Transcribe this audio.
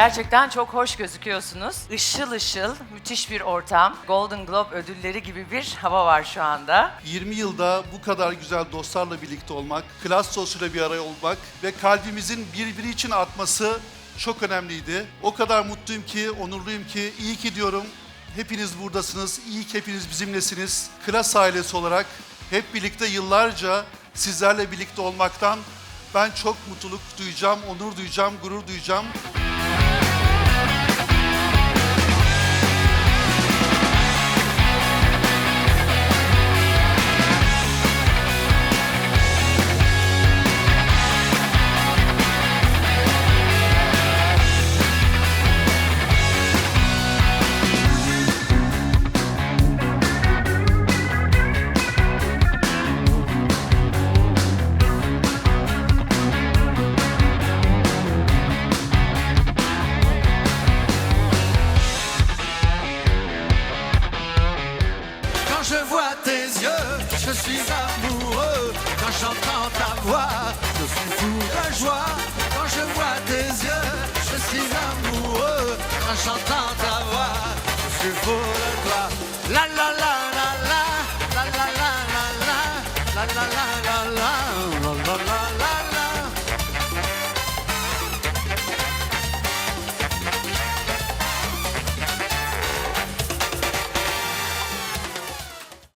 Gerçekten çok hoş gözüküyorsunuz. Işıl ışıl, müthiş bir ortam. Golden Globe ödülleri gibi bir hava var şu anda. 20 yılda bu kadar güzel dostlarla birlikte olmak, klas sosuyla bir araya olmak ve kalbimizin birbiri için atması çok önemliydi. O kadar mutluyum ki, onurluyum ki, iyi ki diyorum. Hepiniz buradasınız, iyi ki hepiniz bizimlesiniz. Klas ailesi olarak hep birlikte yıllarca sizlerle birlikte olmaktan ben çok mutluluk duyacağım, onur duyacağım, gurur duyacağım. Je suis amoureux. Quand j'entends ta voix, je suis fou de joie. Quand je vois tes yeux, je suis amoureux. Quand j'entends ta voix, je suis fou de toi.